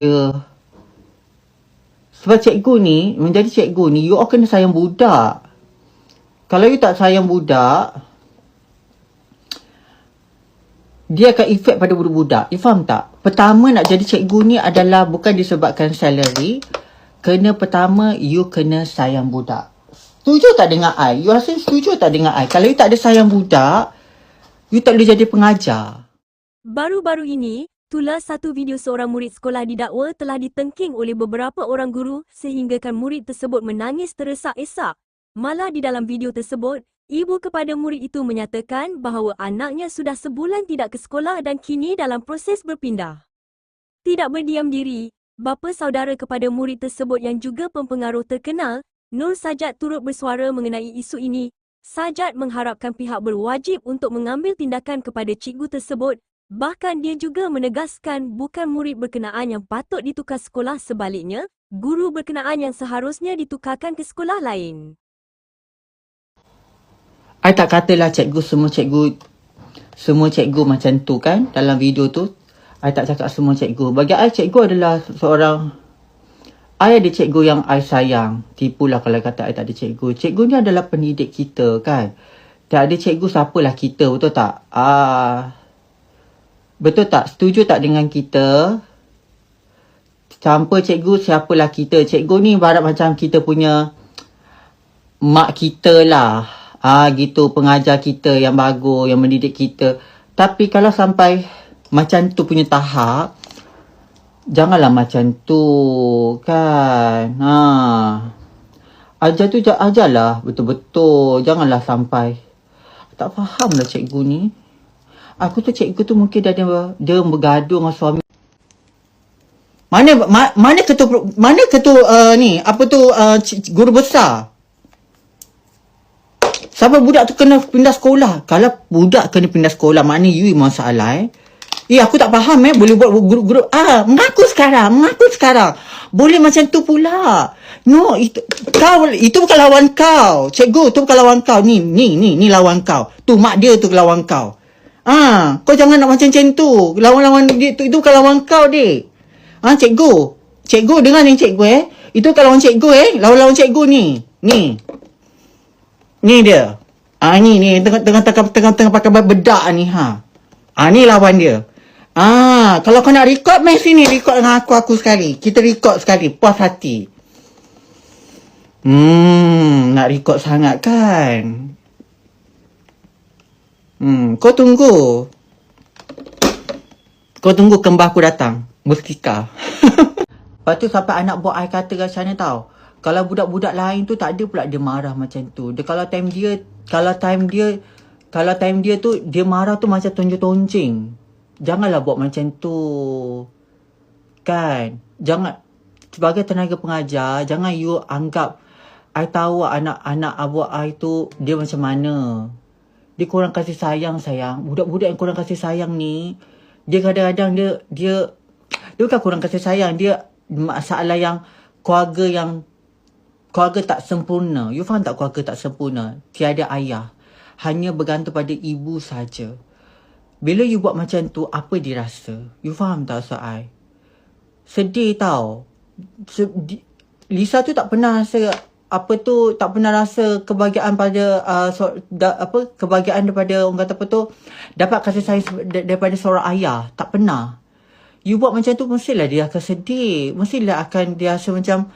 Ya. Sebab cikgu ni, menjadi cikgu ni, you all kena sayang budak. Kalau you tak sayang budak, dia akan efek pada budak-budak. You faham tak? Pertama nak jadi cikgu ni adalah bukan disebabkan salary. Kena pertama, you kena sayang budak. Setuju tak dengan I? You rasa setuju tak dengan I? Kalau you tak ada sayang budak, you tak boleh jadi pengajar. Baru-baru ini, tulas satu video seorang murid sekolah didakwa telah ditengking oleh beberapa orang guru sehinggakan murid tersebut menangis teresak-esak. Malah di dalam video tersebut, ibu kepada murid itu menyatakan bahawa anaknya sudah sebulan tidak ke sekolah dan kini dalam proses berpindah. Tidak berdiam diri, bapa saudara kepada murid tersebut yang juga pempengaruh terkenal, Nur Sajat turut bersuara mengenai isu ini. Sajat mengharapkan pihak berwajib untuk mengambil tindakan kepada cikgu tersebut Bahkan dia juga menegaskan bukan murid berkenaan yang patut ditukar sekolah sebaliknya, guru berkenaan yang seharusnya ditukarkan ke sekolah lain. I tak katalah cikgu semua cikgu semua cikgu macam tu kan dalam video tu. I tak cakap semua cikgu. Bagi I cikgu adalah seorang I ada cikgu yang I sayang. Tipulah kalau kata I tak ada cikgu. Cikgu ni adalah pendidik kita kan. Tak ada cikgu siapalah kita betul tak? Ah Betul tak? Setuju tak dengan kita? Tanpa cikgu siapalah kita? Cikgu ni barat macam kita punya mak kita lah. Ah gitu pengajar kita yang bagus, yang mendidik kita. Tapi kalau sampai macam tu punya tahap, janganlah macam tu kan. Ha. Ajar tu ajarlah betul-betul. Janganlah sampai. Tak faham lah cikgu ni. Aku tu cikgu tu mungkin dah dia, dia bergaduh dengan suami. Mana ma, mana ketua mana ketua uh, ni apa tu uh, guru besar? Siapa budak tu kena pindah sekolah? Kalau budak kena pindah sekolah, maknanya you masalah eh. Eh, aku tak faham eh. Boleh buat grup-grup. Ah, mengaku sekarang. Mengaku sekarang. Boleh macam tu pula. No, itu, kau, itu bukan lawan kau. Cikgu, tu bukan lawan kau. Ni, ni, ni, ni lawan kau. Tu mak dia tu lawan kau. Ah, kau jangan nak macam-macam tu. Lawan-lawan dia tu, itu bukan lawan kau, dek. Ah, cikgu. Cikgu, dengar ni cikgu eh. Itu kalau lawan cikgu eh. Lawan-lawan cikgu ni. Ni. Ni dia. Ah ni ni tengah tengah tengah tengah, tengah pakai bedak ni ha. Ah ni lawan dia. Ah kalau kau nak record mai sini record dengan aku aku sekali. Kita record sekali puas hati. Hmm nak record sangat kan. Hmm kau tunggu. Kau tunggu kembar aku datang. Mustika. Lepas tu sampai anak buat I kata macam mana tau. Kalau budak-budak lain tu tak ada pula dia marah macam tu. Dia kalau time dia kalau time dia kalau time dia tu dia marah tu macam tonjok-toncing. Janganlah buat macam tu. Kan? Jangan sebagai tenaga pengajar, jangan you anggap I tahu anak-anak abang I tu dia macam mana. Dia kurang kasih sayang sayang. Budak-budak yang kurang kasih sayang ni dia kadang-kadang dia dia dia bukan kurang kasih sayang, dia masalah yang keluarga yang keluarga tak sempurna. You faham tak keluarga tak sempurna? Tiada ayah. Hanya bergantung pada ibu saja. Bila you buat macam tu, apa dia rasa? You faham tak soal? Sedih tau. Lisa tu tak pernah rasa apa tu tak pernah rasa kebahagiaan pada uh, so, da, apa kebahagiaan daripada orang kata apa tu dapat kasih sayang daripada seorang ayah. Tak pernah. You buat macam tu mestilah dia akan sedih. Mestilah akan dia rasa macam